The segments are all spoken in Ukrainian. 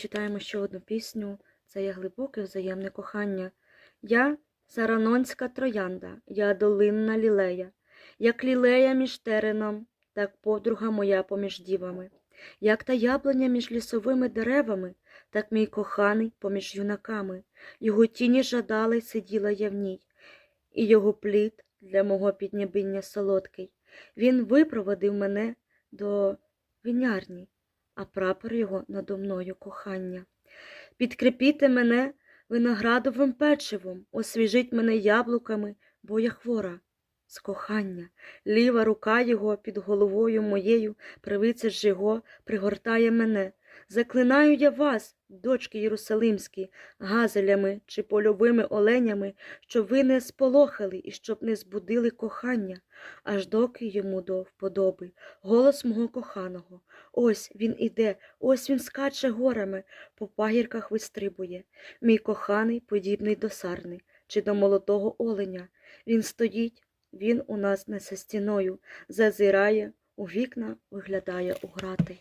читаємо ще одну пісню. Це є глибоке взаємне кохання. Я саранонська троянда, я долинна лілея, як лілея між тереном, так подруга моя поміж дівами, як та яблуня між лісовими деревами, так мій коханий поміж юнаками. Його тіні жадали, сиділа я в ній, і його плід для мого піднебіння солодкий. Він випроводив мене до вінярні, а прапор його надо мною кохання. Підкріпіте мене виноградовим печивом, освіжіть мене яблуками, бо я хвора з кохання. Ліва рука його під головою моєю, привиця ж його, пригортає мене. Заклинаю я вас, дочки Єрусалимські, газелями чи польовими оленями, щоб ви не сполохали і щоб не збудили кохання, аж доки йому до вподоби голос мого коханого. Ось він іде, ось він скаче горами, по пагірках вистрибує. Мій коханий, подібний до сарни чи до молодого оленя. Він стоїть, він у нас несе стіною, зазирає, у вікна виглядає у грати.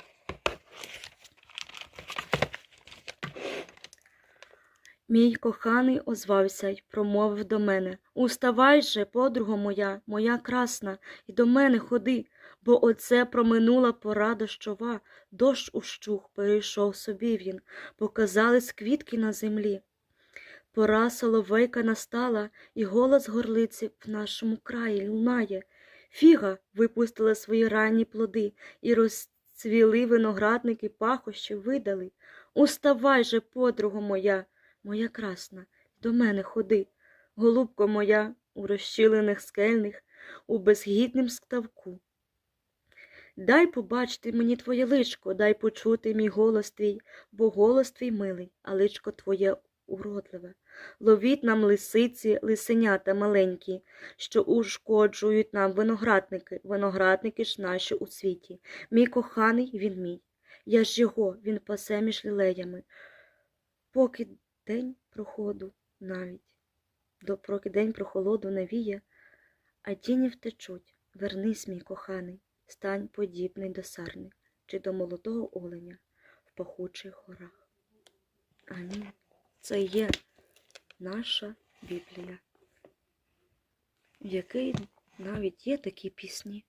Мій коханий озвався й промовив до мене Уставай же, подруга моя, моя красна, і до мене ходи, бо оце проминула пора дощова, дощ ущух, перейшов собі він, показались квітки на землі. Пора соловейка настала, і голос горлиці в нашому краї лунає. Фіга випустила свої ранні плоди, і розцвіли виноградники пахощі видали. Уставай же, подруга моя, моя красна, до мене ходи, голубко моя, у розщілених скельних, у безгіднім ставку. Дай побачити мені твоє личко, дай почути мій голос твій, бо голос твій милий, а личко твоє уродливе. Ловіть нам лисиці, лисенята маленькі, що ушкоджують нам виноградники, виноградники ж наші у світі. Мій коханий він мій. Я ж його, він пасе між лілеями. Поки день проходу навіть, до день прохолоду навіє, а тіні втечуть. Вернись, мій коханий, стань подібний до сарни чи до молодого оленя в пахучих горах. Амінь. Це є наша Біблія, в якій навіть є такі пісні.